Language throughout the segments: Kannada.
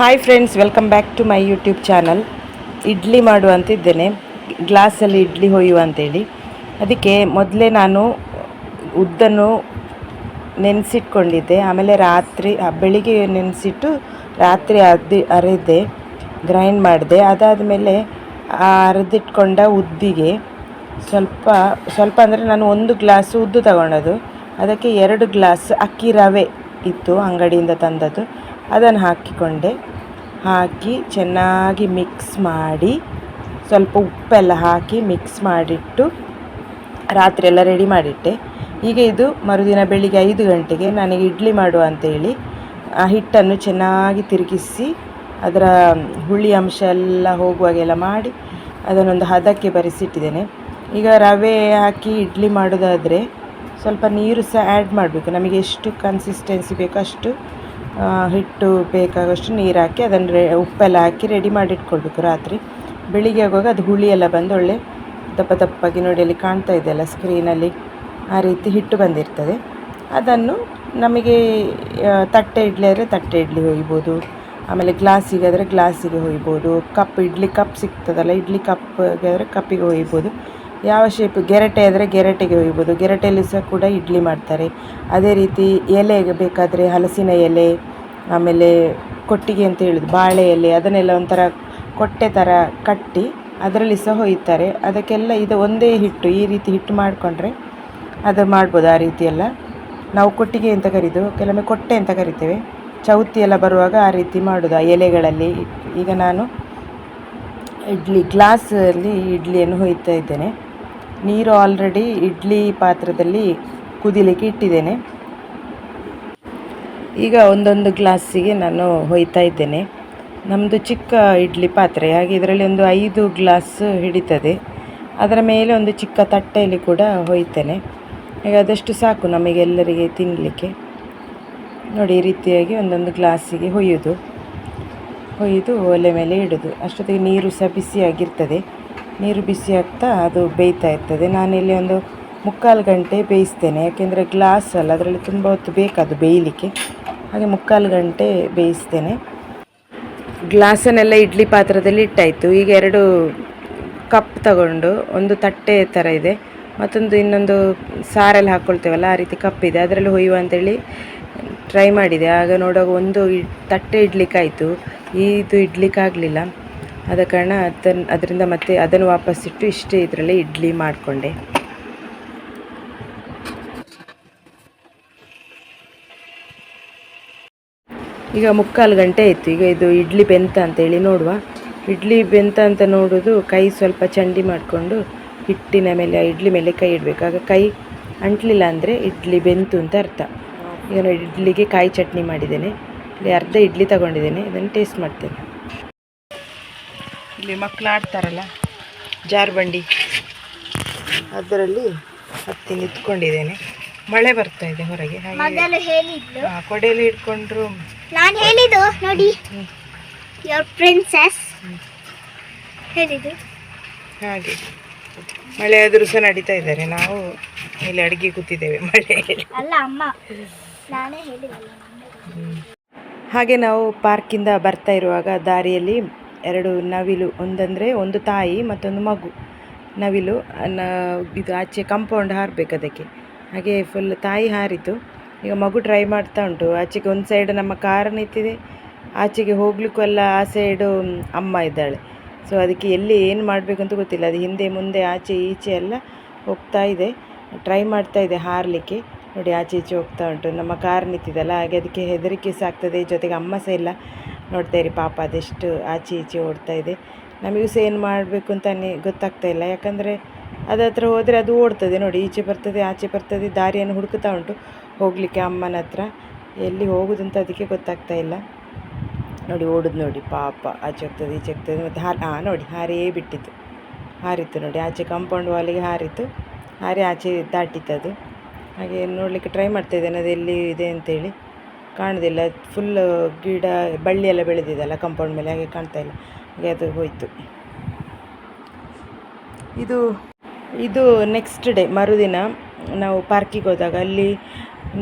Hi friends welcome back to my YouTube channel idli ಮಾಡುವಂತಿದ್ದೇನೆ ಗ್ಲಾಸಲ್ಲಿ ಇಡ್ಲಿ ಹೊಯ್ಯುವ ಅಂತೇಳಿ. ಅದಕ್ಕೆ ಮೊದಲೇ ನಾನು ಉದ್ದನ್ನು ನೆನೆಸಿಟ್ಕೊಂಡಿದ್ದೆ. ಆಮೇಲೆ ರಾತ್ರಿ ಬೆಳಿಗ್ಗೆ ನೆನೆಸಿಟ್ಟು ರಾತ್ರಿ ಅರ್ದಿ, ಅರೆದೆ ಗ್ರೈಂಡ್ ಮಾಡಿದೆ. ಅದಾದಮೇಲೆ ಆ ಅರೆದಿಟ್ಕೊಂಡ ಉದ್ದಿಗೆ ಸ್ವಲ್ಪ ಸ್ವಲ್ಪ ಅಂದರೆ ನಾನು ಒಂದು ಗ್ಲಾಸ್ ಉದ್ದು ತಗೊಂಡದು ಅದಕ್ಕೆ ಎರಡು ಗ್ಲಾಸ್ ಅಕ್ಕಿ ರವೆ ಇತ್ತು ಅಂಗಡಿಯಿಂದ ತಂದದ್ದು. ಅದನ್ನು ಹಾಕಿಕೊಂಡೆ. ಹಾಕಿ ಚೆನ್ನಾಗಿ ಮಿಕ್ಸ್ ಮಾಡಿ ಸ್ವಲ್ಪ ಉಪ್ಪೆಲ್ಲ ಹಾಕಿ ಮಿಕ್ಸ್ ಮಾಡಿಟ್ಟು ರಾತ್ರಿ ಎಲ್ಲ ರೆಡಿ ಮಾಡಿಟ್ಟೆ. ಈಗ ಇದು ಮರುದಿನ ಬೆಳಿಗ್ಗೆ ಐದು ಗಂಟೆಗೆ ನನಗೆ ಇಡ್ಲಿ ಮಾಡುವ ಅಂತೇಳಿ ಆ ಹಿಟ್ಟನ್ನು ಚೆನ್ನಾಗಿ ತಿರುಗಿಸಿ ಅದರ ಹುಳಿ ಅಂಶ ಎಲ್ಲ ಹೋಗುವಾಗೆಲ್ಲ ಮಾಡಿ ಅದನ್ನೊಂದು ಹದಕ್ಕೆ ಬರೆಸಿಟ್ಟಿದ್ದೇನೆ. ಈಗ ರವೆ ಹಾಕಿ ಇಡ್ಲಿ ಮಾಡೋದಾದರೆ ಸ್ವಲ್ಪ ನೀರು ಸಹ ಆ್ಯಡ್ ಮಾಡಬೇಕು. ನಮಗೆ ಎಷ್ಟು ಕನ್ಸಿಸ್ಟೆನ್ಸಿ ಬೇಕೋ ಅಷ್ಟು ಹಿಟ್ಟು ಬೇಕಾಗಷ್ಟು ನೀರು ಹಾಕಿ ಅದನ್ನು ರೆ ಉಪ್ಪೆಲ್ಲ ಹಾಕಿ ರೆಡಿ ಮಾಡಿಟ್ಕೊಳ್ಬೇಕು ರಾತ್ರಿ. ಬೆಳಿಗ್ಗೆ ಆಗುವಾಗ ಅದು ಹುಳಿ ಎಲ್ಲ ಬಂದು ಒಳ್ಳೆ ದಪ್ಪ ದಪ್ಪಾಗಿ ನೋಡಿ ಅಲ್ಲಿ ಕಾಣ್ತಾ ಇದೆಯಲ್ಲ ಸ್ಕ್ರೀನಲ್ಲಿ ಆ ರೀತಿ ಹಿಟ್ಟು ಬಂದಿರ್ತದೆ. ಅದನ್ನು ನಮಗೆ ತಟ್ಟೆ ಇಡ್ಲಿ ಆದರೆ ತಟ್ಟೆ ಇಡ್ಲಿ ಹೊಯ್ಬೋದು. ಆಮೇಲೆ ಗ್ಲಾಸಿಗೆ ಆದರೆ ಗ್ಲಾಸಿಗೆ ಹೊಯ್ಬೋದು. ಕಪ್ ಇಡ್ಲಿ, ಕಪ್ ಸಿಗ್ತದಲ್ಲ, ಇಡ್ಲಿ ಕಪ್ಗೆ ಆದರೆ ಕಪ್ಪಿಗೆ ಹೊಯ್ಬೋದು. ಯಾವ ಶೇಪ್ ಗೆರಟೆ ಆದರೆ ಗೆರಟೆಗೆ ಹೊಯ್ಬೋದು. ಗೆರಟೆಯಲ್ಲಿ ಸಹ ಕೂಡ ಇಡ್ಲಿ ಮಾಡ್ತಾರೆ. ಅದೇ ರೀತಿ ಎಲೆಗೆ ಬೇಕಾದರೆ ಹಲಸಿನ ಎಲೆ ಆಮೇಲೆ ಕೊಟ್ಟಿಗೆ ಅಂತ ಹೇಳೋದು ಬಾಳೆ ಎಲೆ ಅದನ್ನೆಲ್ಲ ಒಂಥರ ಕೊಟ್ಟೆ ಥರ ಕಟ್ಟಿ ಅದರಲ್ಲಿ ಸಹ ಹೊಯ್ತಾರೆ ಅದಕ್ಕೆಲ್ಲ ಇದು ಒಂದೇ ಹಿಟ್ಟು, ಈ ರೀತಿ ಹಿಟ್ಟು ಮಾಡಿಕೊಂಡ್ರೆ ಅದು ಮಾಡ್ಬೋದು ಆ ರೀತಿ ಎಲ್ಲ ನಾವು ಕೊಟ್ಟಿಗೆ ಅಂತ ಕರೀದು, ಕೆಲವೊಮ್ಮೆ ಕೊಟ್ಟೆ ಅಂತ ಕರಿತೇವೆ. ಚೌತಿ ಎಲ್ಲ ಬರುವಾಗ ಆ ರೀತಿ ಮಾಡೋದು, ಆ ಎಲೆಗಳಲ್ಲಿ. ಈಗ ನಾನು ಇಡ್ಲಿ, ಗ್ಲಾಸಲ್ಲಿ ಇಡ್ಲಿಯನ್ನು ಹೊಯ್ತಾ ಇದ್ದೇನೆ. ನೀರು ಆಲ್ರೆಡಿ ಇಡ್ಲಿ ಪಾತ್ರದಲ್ಲಿ ಕುದಿಲಿಕ್ಕೆ ಇಟ್ಟಿದ್ದೇನೆ. ಈಗ ಒಂದೊಂದು ಗ್ಲಾಸಿಗೆ ನಾನು ಹೊಯ್ತಾ ಇದ್ದೇನೆ. ನಮ್ಮದು ಚಿಕ್ಕ ಇಡ್ಲಿ ಪಾತ್ರೆ, ಹಾಗೆ ಇದರಲ್ಲಿ ಒಂದು ಐದು ಗ್ಲಾಸ್ ಹಿಡಿತದೆ. ಅದರ ಮೇಲೆ ಒಂದು ಚಿಕ್ಕ ತಟ್ಟೆಯಲ್ಲಿ ಕೂಡ ಹೊಯ್ತೇನೆ. ಈಗ ಅದಷ್ಟು ಸಾಕು ನಮಗೆಲ್ಲರಿಗೆ ತಿನ್ನಲಿಕ್ಕೆ ನೋಡಿ, ಈ ರೀತಿಯಾಗಿ ಒಂದೊಂದು ಗ್ಲಾಸಿಗೆ ಹೊಯ್ಯೋದು. ಹೊಯ್ದು ಒಲೆ ಮೇಲೆ ಇಡೋದು. ಅಷ್ಟೊತ್ತಿಗೆ ನೀರು ಸಹ ಬಿಸಿಯಾಗಿರ್ತದೆ ನೀರು ಬಿಸಿ ಆಗ್ತಾ ಅದು ಬೇಯ್ತಾ ಇರ್ತದೆ. ನಾನಿಲ್ಲಿ ಒಂದು ಮುಕ್ಕಾಲು ಗಂಟೆ ಬೇಯಿಸ್ತೇನೆ. ಯಾಕೆಂದರೆ ಗ್ಲಾಸ್ ಅಲ್ಲ, ಅದರಲ್ಲಿ ತುಂಬ ಹೊತ್ತು ಬೇಕದು ಬೇಯಲಿಕ್ಕೆ. ಹಾಗೆ ಮುಕ್ಕಾಲು ಗಂಟೆ ಬೇಯಿಸ್ತೇನೆ. ಗ್ಲಾಸನ್ನೆಲ್ಲ ಇಡ್ಲಿ ಪಾತ್ರದಲ್ಲಿ ಇಟ್ಟಾಯಿತು. ಈಗ ಎರಡು ಕಪ್ ತಗೊಂಡು ಒಂದು ತಟ್ಟೆ ಥರ ಇದೆ. ಮತ್ತೊಂದು ಇನ್ನೊಂದು ಸಾರಲ್ಲಿ ಹಾಕ್ಕೊಳ್ತೇವಲ್ಲ ಆ ರೀತಿ ಕಪ್ ಇದೆ. ಅದರಲ್ಲಿ ಹೊಯ್ಯುವ ಅಂತೇಳಿ ಟ್ರೈ ಮಾಡಿದೆ. ಆಗ ನೋಡೋ ಒಂದು ತಟ್ಟೆ ಇಡ್ಲಿಕ್ಕಾಯಿತು. ಇದು ಇಡ್ಲಿಕ್ಕಾಗಲಿಲ್ಲ. ಆದ ಕಾರಣ ಅದನ್ನು ಅದರಿಂದ ಮತ್ತೆ ಅದನ್ನು ವಾಪಸ್ಸಿಟ್ಟು ಇಷ್ಟೇ ಇದರಲ್ಲಿ ಇಡ್ಲಿ ಮಾಡಿಕೊಂಡೆ. ಈಗ ಮುಕ್ಕಾಲು ಗಂಟೆ ಆಯಿತು. ಈಗ ಇದು ಇಡ್ಲಿ ಬೆಂತ ಅಂತೇಳಿ ನೋಡುವ. ಇಡ್ಲಿ ಬೆಂತ ಅಂತ ನೋಡೋದು ಕೈ ಸ್ವಲ್ಪ ಚಂಡಿ ಮಾಡಿಕೊಂಡು ಹಿಟ್ಟಿನ ಮೇಲೆ ಆ ಇಡ್ಲಿ ಮೇಲೆ ಕೈ ಇಡಬೇಕು. ಆಗ ಕೈ ಅಂಟ್ಲಿಲ್ಲ ಅಂದರೆ ಇಡ್ಲಿ ಬೆಂತು ಅಂತ ಅರ್ಥ. ಈಗ ನೋಡಿ ಇಡ್ಲಿಗೆ ಕಾಯಿ ಚಟ್ನಿ ಮಾಡಿದ್ದೇನೆ. ಇಲ್ಲಿ ಅರ್ಧ ಇಡ್ಲಿ ತಗೊಂಡಿದ್ದೇನೆ. ಇದನ್ನು ಟೇಸ್ಟ್ ಮಾಡ್ತೇನೆ. ಇಲ್ಲಿ ಮಕ್ಕಳು ಆಡ್ತಾರಲ್ಲ ಜಾರ್ಬಂಡಿ. ಅದರಲ್ಲಿ ಹತ್ತಿ ನಿಂತ್ಕೊಂಡಿದ್ದೇನೆ ಮಳೆ ಬರ್ತಾ ಇದೆ ಹೊರಗೆ. ಹಾಗೆ ಕೊಡೆಯಲ್ಲಿ ಹಿಡ್ಕೊಂಡ್ರು. ನಾನು ಹೇಳಿದ್ದು ನೋಡಿ. ಯೋರ್ ಪ್ರಿನ್ಸೆಸ್ ಹೇಳಿದ್ದು. ಹಾಗೆ. ಮಳೆ ಆದರೂ ಸಹ ನಡೀತಾ ಇದ್ದಾರೆ. ನಾವು ಇಲ್ಲಿ ಅಡುಗೆ ಕೂತಿದ್ದೇವೆ ಮಳೆ. ಅಲ್ಲ ಅಮ್ಮ. ನಾನೇ ಹೇಳಿದಲ್ಲ ಹಾಗೆ ನಾವು ಪಾರ್ಕಿಂದ ಬರ್ತಾ ಇರುವಾಗ ದಾರಿಯಲ್ಲಿ ಎರಡು ನವಿಲು ಒಂದಂದರೆ ಒಂದು ತಾಯಿ ಮತ್ತೊಂದು ಮಗು. ನವಿಲು ಇದು ಆಚೆ ಕಂಪೌಂಡ್ ಹಾರಬೇಕು ಅದಕ್ಕೆ. ಹಾಗೆ ಫುಲ್ ತಾಯಿ ಹಾರಿತು. ಈಗ ಮಗು ಟ್ರೈ ಮಾಡ್ತಾ ಉಂಟು. ಆಚೆಗೆ ಒಂದು ಸೈಡ್ ನಮ್ಮ ಕಾರ್ ನಿಂತಿದೆ. ಆಚೆಗೆ ಹೋಗ್ಲಿಕ್ಕೂ ಎಲ್ಲ ಆ ಸೈಡು ಅಮ್ಮ ಇದ್ದಾಳೆ. ಸೊ ಅದಕ್ಕೆ ಎಲ್ಲಿ ಏನು ಮಾಡಬೇಕು ಅಂತ ಗೊತ್ತಿಲ್ಲ. ಅದು ಹಿಂದೆ, ಮುಂದೆ, ಆಚೆ, ಈಚೆ ಎಲ್ಲ ಹೋಗ್ತಾ ಇದೆ. ಟ್ರೈ ಮಾಡ್ತಾ ಇದೆ ಹಾರಲಿಕ್ಕೆ. ನೋಡಿ, ಆಚೆ, ಈಚೆ ಹೋಗ್ತಾ ಉಂಟು. ನಮ್ಮ ಕಾರ್ ನಿಂತಿದ್ದಲ್ಲ ಹಾಗೆ ಅದಕ್ಕೆ ಹೆದರಿಕೆ ಸಹ ಆಗ್ತದೆ. ಜೊತೆಗೆ ಅಮ್ಮ ಸಹ ಇಲ್ಲ. ನೋಡ್ತಾ ಇರಿ, ಪಾಪ ಅದೆಷ್ಟು ಆಚೆ, ಈಚೆ ಓಡ್ತಾ ಇದೆ. ನಮಗೂ ಸಹ ಏನು ಮಾಡಬೇಕು ಅಂತ ಗೊತ್ತಾಗ್ತಾ ಇಲ್ಲ. ಯಾಕಂದರೆ, ಅದ ಹತ್ರ ಹೋದರೆ ಅದು ಓಡ್ತದೆ. ನೋಡಿ, ಈಚೆ ಬರ್ತದೆ, ಆಚೆ ಬರ್ತದೆ, ದಾರಿಯನ್ನು ಹುಡುಕ್ತಾ ಉಂಟು. ಹೋಗಲಿಕ್ಕೆ ಅಮ್ಮನ ಹತ್ರ. ಎಲ್ಲಿ ಹೋಗುದಂತ ಅದಕ್ಕೆ ಗೊತ್ತಾಗ್ತಾ ಇಲ್ಲ. ನೋಡಿ, ಓಡುದು ನೋಡಿ, ಪಾಪ ಆಚೆ ಹೋಗ್ತದೆ ಈಚೆ ಹೋಗ್ತದೆ ಮತ್ತು ಹಾರಿ ಹಾಂ ನೋಡಿ, ಹಾರೇ ಬಿಟ್ಟಿತ್ತು. ಹಾರಿತ್ತು ನೋಡಿ, ಆಚೆ ಕಾಂಪೌಂಡ್ ವಾಲಿಗೆ ಹಾರಿತ್ತು. ಹಾರಿ ಆಚೆ ದಾಟಿತ್ತದು ಹಾಗೆ ನೋಡಲಿಕ್ಕೆ ಟ್ರೈ ಮಾಡ್ತಾ ಇದ್ದೇನೆ, ಅದು ಎಲ್ಲಿ ಇದೆ ಅಂತೇಳಿ. ಕಾಣೋದಿಲ್ಲ ಫುಲ್ ಗಿಡ, ಬಳ್ಳಿ ಎಲ್ಲ ಬೆಳೆದಿದೆಲ್ಲ ಕಾಂಪೌಂಡ್ ಮೇಲೆ, ಹಾಗೆ ಕಾಣ್ತಾ ಇಲ್ಲ. ಹಾಗೆ ಅದು ಹೋಯಿತು. ಇದು ಇದು ನೆಕ್ಸ್ಟ್ ಡೇ ಮರುದಿನ ನಾವು ಪಾರ್ಕಿಗೆ ಹೋದಾಗ ಅಲ್ಲಿ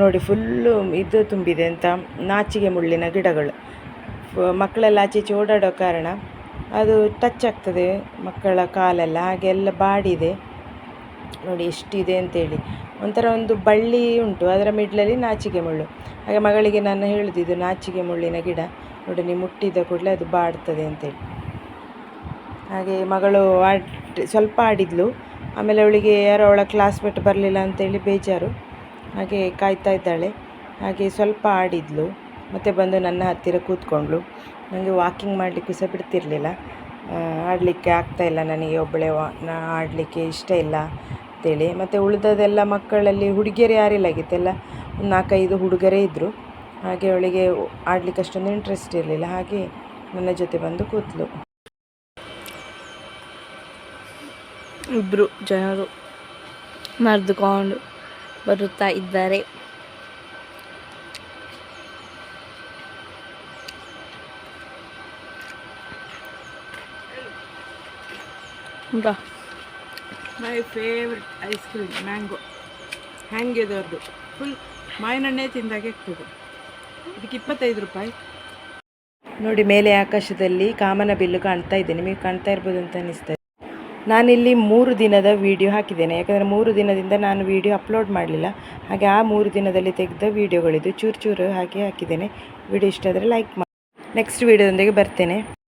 ನೋಡಿ ಫುಲ್ಲು ಇದು ತುಂಬಿದೆ ಅಂತ ನಾಚಿಗೆ ಮುಳ್ಳಿನ ಗಿಡಗಳು. ಮಕ್ಕಳೆಲ್ಲ ಆಚೆ ಈಚೆ ಓಡಾಡೋ ಕಾರಣ ಅದು ಟಚ್ ಆಗ್ತದೆ, ಮಕ್ಕಳ ಕಾಲೆಲ್ಲ ಹಾಗೆಲ್ಲ ಬಾಡಿದೆ. ನೋಡಿ ಎಷ್ಟಿದೆ ಅಂತೇಳಿ. ಒಂಥರ ಒಂದು ಬಳ್ಳಿ ಉಂಟು, ಅದರ ಮಿಡ್ಲಲ್ಲಿ ನಾಚಿಕೆ ಮುಳ್ಳು. ಹಾಗೆ ಮಗಳಿಗೆ ನಾನು ಹೇಳುದು, ಇದು ನಾಚಿಕೆ ಮುಳ್ಳಿನ ಗಿಡ. ನೋಡಿ ನೀವು ಮುಟ್ಟಿದ ಕೂಡಲೇ ಅದು ಬಾಡ್ತದೆ ಅಂತೇಳಿ. ಹಾಗೆ ಮಗಳು ಆಡ್, ಸ್ವಲ್ಪ ಆಡಿದ್ಲು. ಆಮೇಲೆ ಅವಳಿಗೆ ಯಾರೋ ಅವಳ ಕ್ಲಾಸ್ಮೇಟ್ ಬರಲಿಲ್ಲ ಅಂತೇಳಿ ಬೇಜಾರು. ಹಾಗೆ ಕಾಯ್ತಾ ಇದ್ದಾಳೆ. ಹಾಗೆ ಸ್ವಲ್ಪ ಆಡಿದ್ಲು. ಮತ್ತೆ ಬಂದು ನನ್ನ ಹತ್ತಿರ ಕೂತ್ಕೊಂಡ್ಳು. ನನಗೆ ವಾಕಿಂಗ್ ಮಾಡಲಿಕ್ಕೂ ಸಹ ಬಿಡ್ತಿರಲಿಲ್ಲ. ಆಡಲಿಕ್ಕೆ ಆಗ್ತಾಯಿಲ್ಲ ನನಗೆ. ಒಬ್ಬಳೆ ವಾ, ನಾ ಆಡಲಿಕ್ಕೆ ಇಷ್ಟ ಇಲ್ಲ ಅಂತೇಳಿ. ಮತ್ತು ಉಳಿದದೆಲ್ಲ ಮಕ್ಕಳಲ್ಲಿ ಹುಡುಗಿಯರು ಯಾರಿಲ್ಲ ಆಗಿತ್ತೆಲ್ಲ? ಒಂದು ನಾಲ್ಕೈದು ಹುಡುಗರೇ ಇದ್ದರು ಹಾಗೆ ಅವಳಿಗೆ ಆಡಲಿಕ್ಕೆ ಅಷ್ಟೊಂದು ಇಂಟ್ರೆಸ್ಟ್ ಇರಲಿಲ್ಲ. ಹಾಗೆ ನನ್ನ ಜೊತೆ ಬಂದು ಕೂತ್ಲು ಇಬ್ಬರು ಜನರು ಮರೆದುಕೊಂಡು ಬರುತ್ತಾ ಇದ್ದಾರೆ. ಬಾ. My favourite ice cream mango ಹ್ಯಾಂಗೆದವ್ರದ್ದು full ಮಾವಿನಣ್ಣೆ ತಿಂದಾಗೆ ಆಗ್ತದೆ. ಇದಕ್ಕೆ ಇಪ್ಪತ್ತೈದು ರೂಪಾಯಿ. ನೋಡಿ ಮೇಲೆ ಆಕಾಶದಲ್ಲಿ ಕಾಮನ ಬಿಲ್ಲು ಕಾಣ್ತಾ ಇದೆ. ನಿಮಗೆ ಕಾಣ್ತಾ ಇರ್ಬೋದು ಅಂತ ಅನಿಸ್ತದೆ ನಾನಿಲ್ಲಿ ಮೂರು ದಿನದ ವಿಡಿಯೋ ಹಾಕಿದ್ದೇನೆ. ಯಾಕಂದರೆ ಮೂರು ದಿನದಿಂದ ನಾನು ವೀಡಿಯೋ ಅಪ್ಲೋಡ್ ಮಾಡಲಿಲ್ಲ. ಹಾಗೆ ಆ ಮೂರು ದಿನದಲ್ಲಿ ತೆಗೆದ ವೀಡಿಯೋಗಳಿದ್ದು ಚೂರು ಚೂರು ಹಾಕಿ ಹಾಕಿದ್ದೇನೆ. ವಿಡಿಯೋ ಇಷ್ಟ ಆದರೆ ಲೈಕ್ ಮಾಡಿ ನೆಕ್ಸ್ಟ್ ವೀಡಿಯೋದೊಂದಿಗೆ ಬರ್ತೇನೆ.